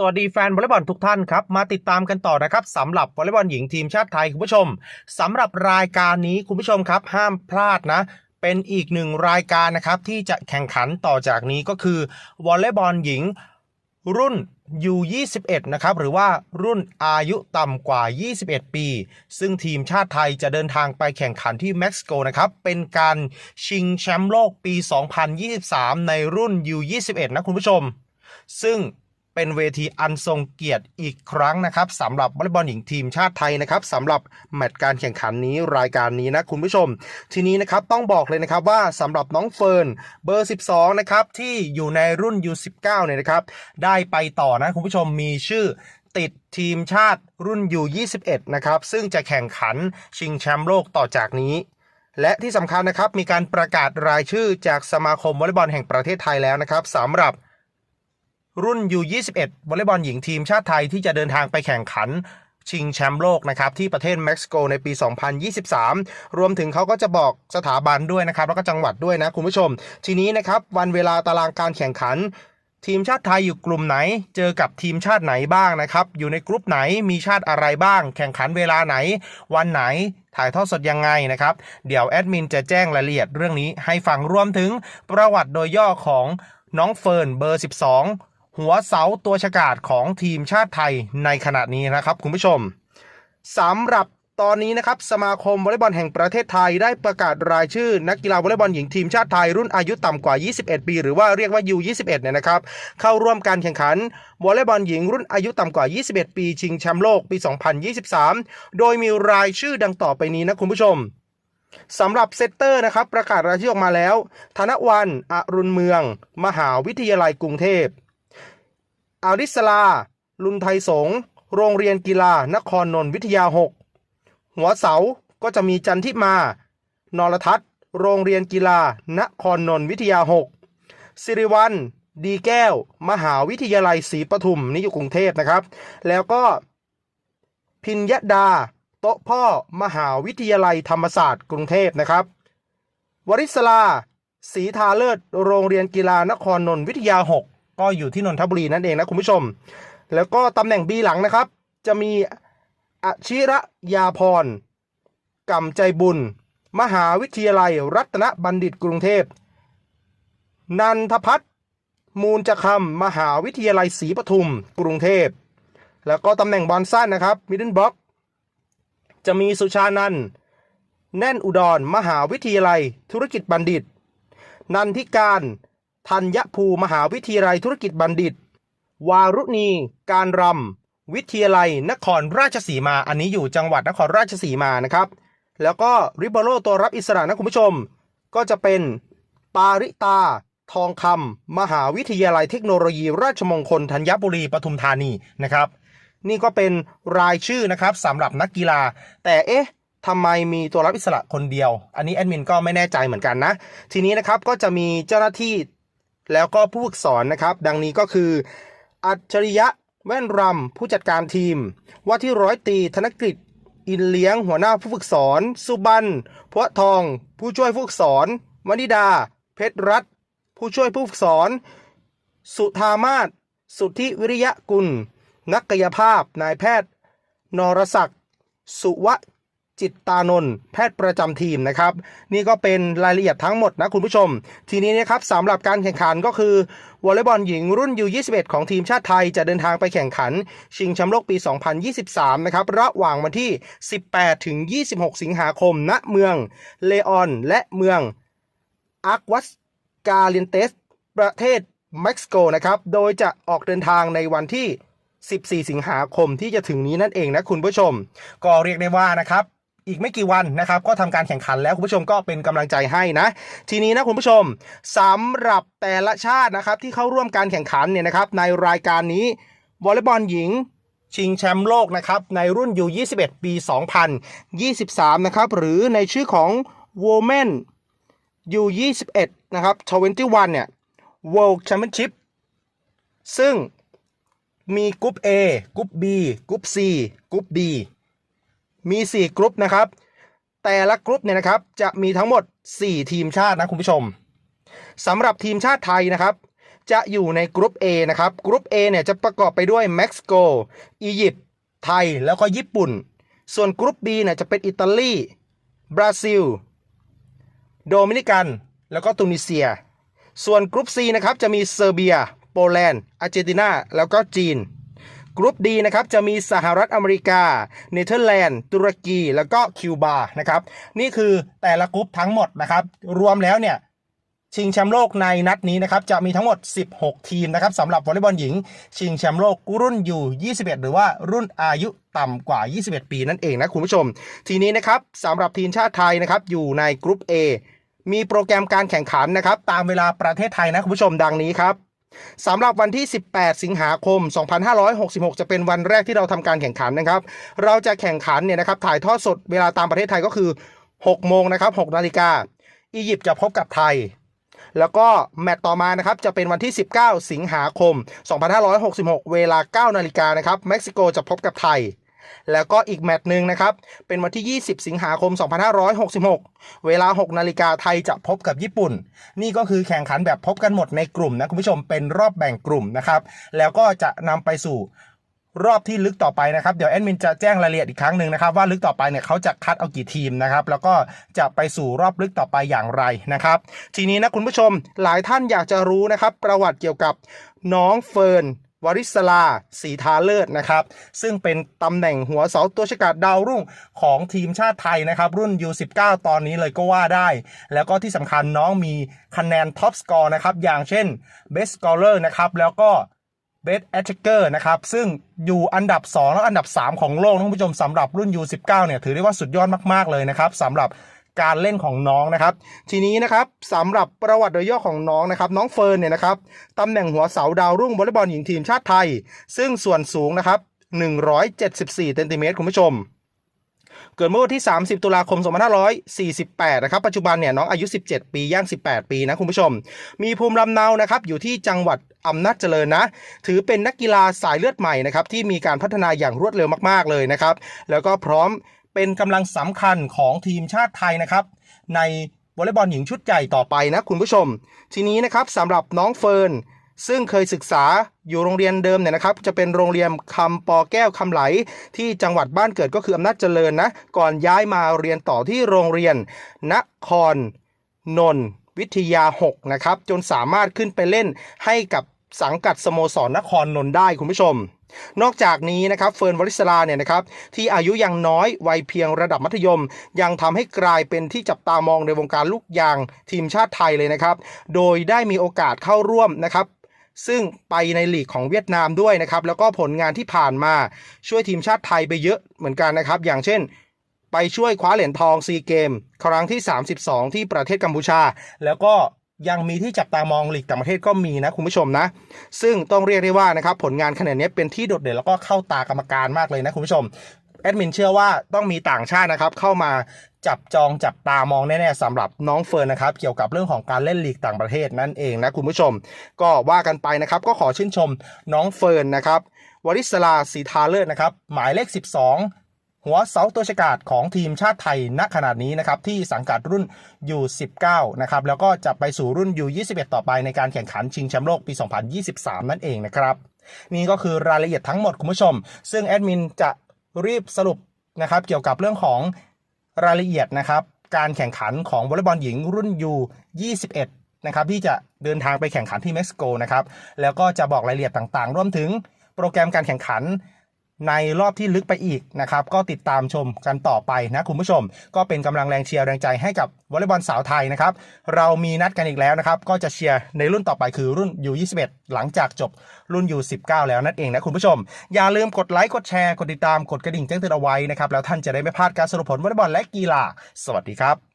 สวัสดีแฟนวอลเลย์บอลทุกท่านครับ มาติดตามกันต่อนะครับสำหรับวอลเลย์บอลหญิงทีมชาติไทยคุณผู้ชมสำหรับรายการนี้คุณผู้ชมครับ ห้ามพลาดนะ เป็นอีกหนึ่งรายการนะครับที่จะแข่งขันต่อจากนี้ก็คือวอลเลย์บอลหญิงรุ่น U21 นะครับหรือว่ารุ่นอายุต่ำกว่า 21 ปี ซึ่งทีมชาติไทยจะเดินทางไปแข่งขันที่เม็กซิโกนะครับเป็นการชิงแชมป์โลกปี 2023 ในรุ่น U21 นะคุณผู้ชม ซึ่ง เป็นเวทีอันทรงเกียรติอีกครั้งนะครับสำหรับวอลเลย์บอลหญิงทีมชาติไทยนะครับสำหรับแมตช์การแข่งขันนี้รายการนี้นะคุณผู้ชม ทีนี้นะครับต้องบอกเลยนะครับว่าสำหรับน้องเฟิร์นเบอร์ 12 นะครับที่อยู่ในรุ่น U19 เนี่ยนะครับ ได้ไปต่อนะคุณผู้ชมมีชื่อติดทีมชาติรุ่น U21 นะครับ ซึ่งจะแข่งขันชิงแชมป์โลกต่อจากนี้และที่สำคัญนะครับมีการประกาศรายชื่อจากสมาคมวอลเลย์บอลแห่งประเทศไทยแล้วนะครับสำหรับ รุ่น U21 วอลเลย์บอลหญิงทีมชาติไทยที่จะเดินทางไปแข่งขันชิงแชมป์โลกนะครับที่ประเทศเม็กซิโกในปี 2023 รวมถึงเขาก็จะบอกสถาบันด้วยนะครับ แล้วก็จังหวัดด้วยนะคุณผู้ชม ทีนี้นะครับวันเวลาตารางการแข่งขัน ทีมชาติไทยอยู่กลุ่มไหน เจอกับทีมชาติไหนบ้างนะครับ อยู่ในกลุ่มไหนมีชาติอะไรบ้าง แข่งขันเวลาไหน วันไหนถ่ายทอดสดยังไงนะครับ เดี๋ยวแอดมินจะแจ้งรายละเอียดเรื่องนี้ให้ฟังรวมถึงประวัติโดยย่อของน้องเฟิร์นเบอร์ 12 หัวเสาตัวฉกาจของทีมชาติไทยในขณะนี้นะครับคุณผู้ชมสำหรับตอนนี้นะครับสมาคมวอลเลย์บอลแห่งประเทศไทยได้ประกาศรายชื่อ นักกีฬาวอลเลย์บอลหญิงทีมชาติไทยรุ่นอายุต่ำกว่า 21 ปี หรือว่าเรียกว่า U21 เนี่ยนะครับเข้าร่วมการแข่งขันวอลเลย์บอลหญิงรุ่นอายุต่ำกว่า 21 ปี ชิงแชมป์โลกปี 2023 โดยมีรายชื่อดังต่อไปนี้นะคุณผู้ชมสำหรับเซตเตอร์นะครับประกาศรายชื่อออกมาแล้ว ธนวันอรุณเมือง มหาวิทยาลัยกรุงเทพ อาริสลา ลุนไทยสง โรงเรียนกีฬานครนนทวิทยา 6 หัวเสาก็จะมีจันทิมา นรทัศน์ โรงเรียนกีฬานครนนทวิทยา 6 สิริวัลดีแก้ว มหาวิทยาลัยศรีปทุมนี่อยู่กรุงเทพนะครับ แล้วก็พิญญดา โต๊ะพ่อมหาวิทยาลัยธรรมศาสตร์กรุงเทพนะครับ วริศลาศรีทาเลิศ โรงเรียนกีฬานครนนทวิทยา 6 ก็อยู่ที่นนทบุรีนั่นเองนะคุณผู้ชม แล้วก็ตำแหน่งบีหลังนะครับ จะมีอชิระยาพรกำใจบุญ มหาวิทยาลัย รัตนบัณฑิตกรุงเทพ นันทพัฒน์มูลจะคำมหาวิทยาลัยศรีปทุมกรุงเทพ แล้วก็ตำแหน่งบอลสั้นนะครับมิดเดิลบล็อกจะมีสุชานันแน่นอุดร มหาวิทยาลัย ธุรกิจบัณฑิต นันทิการ ธัญภูมหาวิทยาลัยธุรกิจบัณฑิต วารุณี การรำวิทยาลัยนครราชสีมา อันนี้อยู่จังหวัดนครราชสีมานะครับ แล้วก็ริบโลตัวรับอิสระนะคุณผู้ชม ก็จะเป็นปาริตา ทองคำมหาวิทยาลัยเทคโนโลยี ราชมงคลธัญบุรีปทุมธานีนะครับ นี่ก็เป็นรายชื่อนะครับสำหรับนักกีฬา แต่เอ๊ะทำไมมีตัวรับอิสระคนเดียว อันนี้แอดมินก็ไม่แน่ใจเหมือนกันนะ ทีนี้นะครับก็จะมีเจ้าหน้าที่ แล้วก็ผู้ฝึกสอนนะครับ ดังนี้ก็คือ อัจฉริยะแว่นรำผู้จัดการทีม ว่าที่ร้อยตีธนกฤษอินเลี้ยงหัวหน้าผู้ฝึกสอน สุบันพวทอง ผู้ช่วยผู้ฝึกสอนวนิดา เพชรรัตผู้ช่วยผู้ฝึกสอน สุธามาศสุทธิวิริยะกุล นักกายภาพนายแพทย์ นรศักดิ์สุวะ จิตตานนท์แพทย์ประจำทีมนะครับ นี่ก็เป็นรายละเอียดทั้งหมดนะคุณผู้ชม ทีนี้นะครับสำหรับการแข่งขันก็คือวอลเลย์บอลหญิงรุ่น U21 ของทีมชาติไทยจะเดินทางไปแข่งขัน ชิงแชมป์โลกปี 2023 นะครับ ระหว่างวันที่ 18 ถึง 26 สิงหาคม ณเมืองเลออน และเมืองอาร์กวัสกาเลียนเตส ประเทศเม็กซิโกนะครับ โดยจะออกเดินทางในวันที่ 14 สิงหาคมที่จะถึงนี้นั่นเองนะคุณผู้ชม ก็เรียกได้ว่านะครับ อีกไม่กี่วันนะครับก็ทำการแข่งขันแล้วคุณผู้ชมก็เป็นกำลังใจให้นะ ทีนี้นะคุณผู้ชมสำหรับแต่ละชาตินะครับที่เข้าร่วมการแข่งขันเนี่ยนะครับในรายการนี้วอลเลย์บอลหญิงชิงแชมป์โลกนะครับในรุ่น U21 ปี 2023 นะครับหรือในชื่อของ Women U21 นะครับ21เนี่ย World Championship ซึ่งมีกรุ๊ป A กรุ๊ป B กรุ๊ป C กรุ๊ป D มี 4 กรุ๊ปนะครับ แต่ละกรุ๊ปเนี่ยนะครับจะมีทั้งหมด 4 ทีมชาตินะคุณผู้ชมสำหรับทีมชาติไทยนะครับ จะอยู่ในกรุ๊ป A นะครับกรุ๊ป A เนี่ยจะประกอบไปด้วยเม็กซิโกอียิปต์ไทยแล้วก็ญี่ปุ่น ส่วนกรุ๊ป B เนี่ยจะเป็นอิตาลีบราซิล โดมินิกัน แล้วก็ตุนิเซีย ส่วนกรุ๊ป C นะครับจะมีเซอร์เบีย โปแลนด์อาร์เจนตินาแล้วก็จีน กรุ๊ป D นะครับจะมีสหรัฐอเมริกา เนเธอร์แลนด์ ตุรกี แล้วก็คิวบานะครับนี่คือแต่ละกรุ๊ปทั้งหมดนะครับรวมแล้วเนี่ยชิงแชมป์โลกในนัดนี้นะครับจะมีทั้งหมด 16 ทีมนะครับสำหรับวอลเลย์บอลหญิง ชิงแชมป์โลกรุ่นอยู่ 21 หรือว่ารุ่นอายุต่ำกว่า 21 ปีนั่นเองนะคุณผู้ชม ทีนี้นะครับสำหรับทีมชาติไทยนะครับอยู่ในกรุ๊ป A มีโปรแกรมการแข่งขันนะครับตามเวลาประเทศไทยนะคุณผู้ชมดังนี้ครับ สำหรับวันที่ 18 สิงหาคม 2566 จะเป็นวันแรกที่เราทำการแข่งขันนะครับ เราจะแข่งขันเนี่ยนะครับถ่ายทอดสดเวลาตามประเทศไทยก็คือ 6 โมงนะครับ6นาฬิกาอียิปต์จะพบกับไทย แล้วก็แมตต์ต่อมานะครับจะเป็นวันที่ 19 สิงหาคม 2566 เวลา 9 นาฬิกานะครับเม็กซิโกจะพบกับไทย แล้วก็อีกแมตช์หนึ่งนะครับ เป็นวันที่ 20 สิงหาคม 2566 เวลา 6 นาฬิกาไทยจะพบกับญี่ปุ่น นี่ก็คือแข่งขันแบบพบกันหมดในกลุ่มนะคุณผู้ชมเป็นรอบแบ่งกลุ่มนะครับ แล้วก็จะนำไปสู่รอบที่ลึกต่อไปนะครับ เดี๋ยวแอดมินจะแจ้งรายละเอียดอีกครั้งหนึ่งนะครับ ว่าลึกต่อไปเนี่ยเขาจะคัดเอากี่ทีมนะครับ แล้วก็จะไปสู่รอบลึกต่อไปอย่างไรนะครับ ทีนี้นะคุณผู้ชมหลายท่านอยากจะรู้นะครับ ประวัติเกี่ยวกับน้องเฟิร์น วริศลาสีทาเลิศนะครับ ซึ่งเป็นตำแหน่งหัวเสาตัวฉกาดดาวรุ่งของทีมชาติไทยนะครับ รุ่น U19 ตอนนี้เลยก็ว่าได้ แล้วก็ที่สำคัญน้องมีคะแนนท็อปสกอร์นะครับ อย่างเช่น Best Scorer นะครับ แล้วก็ Best Attacker นะครับ ซึ่งอยู่อันดับ 2 และอันดับ 3 ของโลกนะคุณผู้ชมสำหรับรุ่น U19 เนี่ย ถือได้ว่าสุดยอดมาก ๆ เลยนะครับสำหรับ การเล่นของน้องนะครับ ทีนี้นะครับสำหรับประวัติโดยย่อของน้องนะครับน้องเฟิร์นเนี่ยนะครับตำแหน่งหัวเสาดาวรุ่งวอลเลย์บอลหญิงทีมชาติไทย ซึ่งส่วนสูงนะครับ174เซนติเมตรคุณผู้ชม เกิดเมื่อวันที่ 30 ตุลาคม 2548 นะครับ ปัจจุบันเนี่ยน้องอายุ 17 ปีย่าง 18 ปีนะคุณผู้ชม มีภูมิลำเนานะครับอยู่ที่จังหวัดอำนาจเจริญนะ ถือเป็นนักกีฬาสายเลือดใหม่นะครับที่มีการพัฒนาอย่างรวดเร็วมากๆเลยนะครับ แล้วก็พร้อม เป็นกำลังสำคัญของทีมชาติไทยนะครับ ในวอลเลย์บอลหญิงชุดใหญ่ต่อไปนะคุณผู้ชม ทีนี้นะครับสำหรับน้องเฟิร์นซึ่งเคยศึกษาอยู่โรงเรียนเดิมเนี่ยนะครับ จะเป็นโรงเรียนคำปอแก้วคำไหล ที่จังหวัดบ้านเกิดก็คืออำนาจเจริญนะ ก่อนย้ายมาเรียนต่อที่โรงเรียน นครนนวิทยา 6 นะครับ จนสามารถขึ้นไปเล่นให้กับ สังกัดสโมสรนครนนท์ได้คุณผู้ชม นอกจากนี้นะครับเฟิร์นวริศลาเนี่ยนะครับที่อายุยังน้อยวัยเพียงระดับมัธยม ยังทำให้กลายเป็นที่จับตามองในวงการลูกยางทีมชาติไทยเลยนะครับ โดยได้มีโอกาสเข้าร่วมนะครับซึ่งไปในลีกของเวียดนามด้วยนะครับ แล้วก็ผลงานที่ผ่านมาช่วยทีมชาติไทยไปเยอะเหมือนกันนะครับ อย่างเช่น ไปช่วยคว้าเหรียญทองซีเกม ครั้งที่ 32 ที่ประเทศกัมพูชา แล้วก็ ยังมีที่จับตามองลีกต่างประเทศก็มีนะคุณผู้ชมนะ ซึ่งต้องเรียกได้ว่านะครับผลงานขนาดนี้เป็นที่โดดเด่นแล้วก็เข้าตากรรมการมากเลยนะคุณผู้ชมแอดมินเชื่อว่าต้องมีต่างชาตินะครับเข้ามาจับจองจับตามองแน่ๆสำหรับน้องเฟิร์นนะครับเกี่ยวกับเรื่องของการเล่นลีกต่างประเทศนั่นเองนะคุณผู้ชม ก็ว่ากันไปนะครับก็ขอชื่นชมน้องเฟิร์นนะครับวริศลาสีทาเลิศนะครับหมายเลข 12 หัวเสาตัวฉกาดของทีมชาติไทยณขนาดนี้นะครับที่สังกัดรุ่น U19 นะครับแล้วก็จะไปสู่รุ่น U21 ต่อไปในการแข่งขันชิงแชมป์โลกปี 2023 นั่นเองนะครับนี่ก็คือรายละเอียดทั้งหมดคุณผู้ชม ซึ่งแอดมินจะรีบสรุปนะครับเกี่ยวกับเรื่องของรายละเอียดนะครับการแข่งขันของวอลเลย์บอลหญิงรุ่น U21 นะครับที่จะเดินทางไปแข่งขันที่เม็กซิโกนะครับแล้วก็จะบอกรายละเอียดต่างๆ รวมถึงโปรแกรมการแข่งขัน ในรอบที่ลึกไปอีกนะครับ ก็ติดตามชมกันต่อไปนะคุณผู้ชม ก็เป็นกำลังแรงเชียร์แรงใจให้กับวอลเลย์บอลสาวไทยนะครับ เรามีนัดกันอีกแล้วนะครับ ก็จะเชียร์ในรุ่นต่อไปคือรุ่น U21 หลังจากจบรุ่น U19 แล้วนั่นเองนะคุณผู้ชม อย่าลืมกดไลค์กดแชร์กดติดตามกดกระดิ่งแจ้งเตือนเอาไว้นะครับแล้วท่านจะได้ไม่พลาดการสรุปผลวอลเลย์บอลและกีฬา สวัสดีครับ